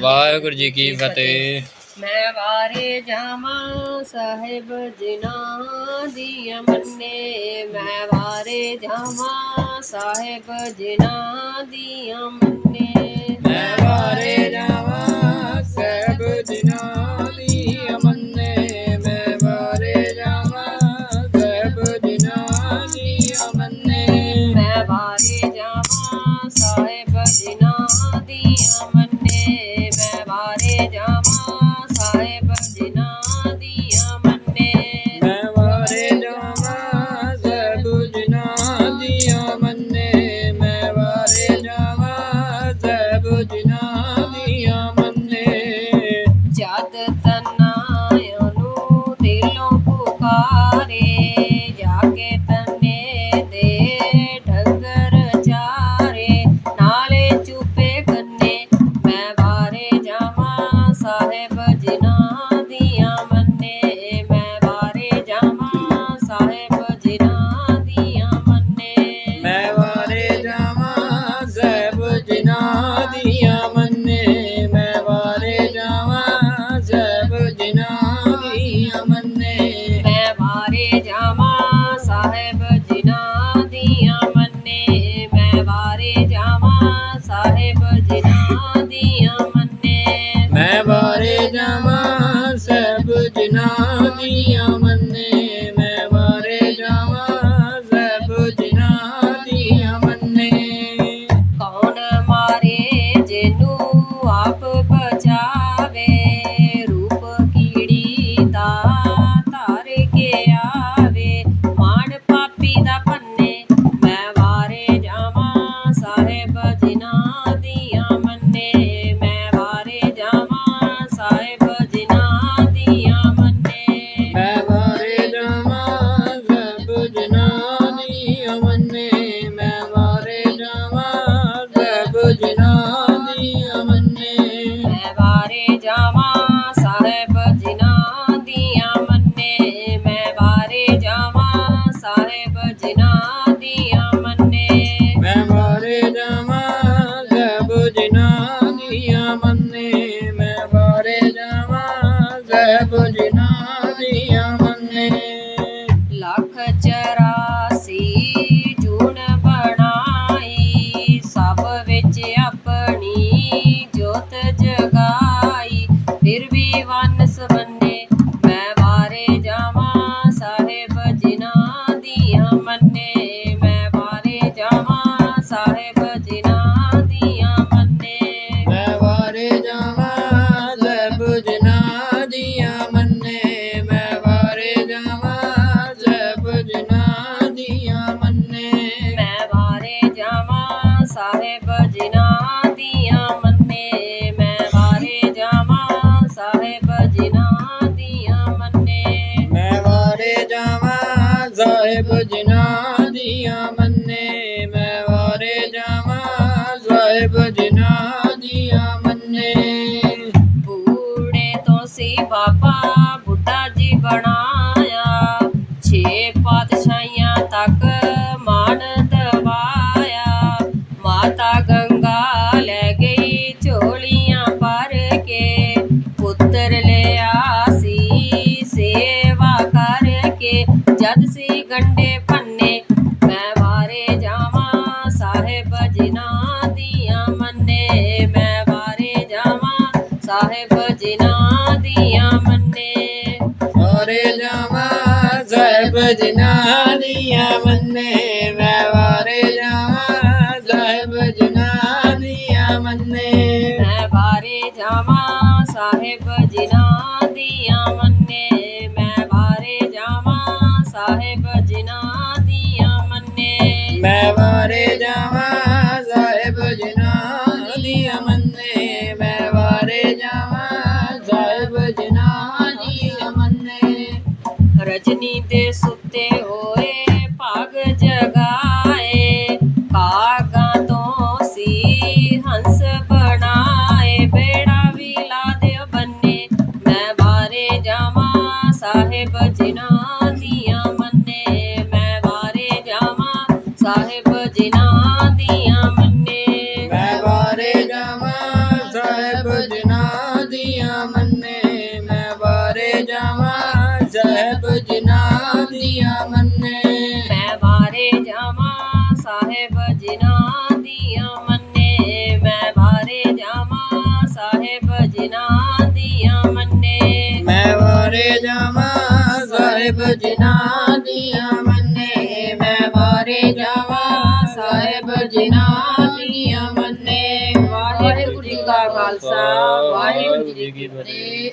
ਵਾਹਿਗੁਰੂ ਜੀ ਕੀ ਫਤਿਹ। ਮੈਂ ਵਾਰੇ ਜਾਵਾਂ ਸਾਹਿਬ ਜਿਨ੍ਹਾਂ ਦੀ ਮੰਨੇ। ਮੈਂ ਵਾਰੇ ਜਾਵਾਂ ਸਾਹਿਬ ਜਿਨ੍ਹਾਂ ਦੀ ਮੰਨੇ। ਮੈਂ ਵਾਰੇ ਜਾਵਾਂ জামা ਜਿਨ੍ਹਾਂ ਦੀਆਂ ਮੰਨੇ ਮੈਂ ਵਾਰੇ ਜਾਵਾਂ, ਸਾਹਿਬ ਜਿਨ੍ਹਾਂ ਦੀਆਂ ਮੰਨੇ। ਮੈਂ ਵਾਰੇ ਜਾਵਾਂ, ਸਾਹਿਬ ਜਿਨ੍ਹਾਂ ਦੀਆਂ ਵਾਰੇ ਜਾ ਸਾਹਿਬ ਜਿਨ੍ਹਾਂ ਦੀਆਂ ਮੰਨੇ। ਸਾਰੇ ਜਾਵਾ ਸਾਹਿਬ ਜਿਨ੍ਹਾਂ ਦੀਆਂ ਮੰਨੇ ਮੈਂ ਵਾਰੇ ਜਾਵਾ ਸਾਹਿਬ ਜਿਨ੍ਹਾਂ ਦੀਆਂ ਮੰਨੇ। ਮੈਂ ਵਾਰੇ ਜਾਵਾ ਸਾਹਿਬ ਜਿਨ੍ਹਾਂ ਰਜਨੀ ਦੇ ਸੁੱਤੇ ਹੋਏ ਭਾਗ ਜਗਾਏ, ਕਾਗਾਂ ਤੋਂ ਸੀ ਹੰਸ ਬਣਾਏ, ਬੇੜਾ ਵੀ ਲਾ ਦਿਓ ਬੰਨੇ, ਮੈਂ ਬਾਰੇ ਜਾਵਾਂ ਸਾਹਿਬ ਜਿਨ੍ਹਾਂ ਦੀਆਂ ਮੰਨੇ, ਮੈਂ ਬਾਰੇ ਜਾਵਾਂ ਸਾਹਿਬ ਜਿਨ੍ਹਾਂ ਦੀਆਂ ਜਿਨ੍ਹਾਂ ਦੀਆਂ ਮੰਨੇ ਮੈਂ ਵਾਰੇ ਜਾਵਾਂ ਸਾਹਿਬ ਜਿਨ੍ਹਾਂ ਦੀਆਂ ਮੰਨੇ। ਮੈਂ ਵਾਰੇ ਜਾਵਾਂ ਸਾਹਿਬ ਜਿਨ੍ਹਾਂ ਦੀਆਂ ਮੰਨੇ। ਮੈਂ ਵਾਰੇ ਜਾਵਾਂ ਸਾਹਿਬ ਜਿਨ੍ਹਾਂ ਦੀਆਂ ਮੰਨੇ। ਵਾਹਿਗੁਰੂ ਜੀ ਕਾ ਖਾਲਸਾ ਵਾਹਿਗੁਰੂ ਜੀ ਕੀ ਫਤਿਹ।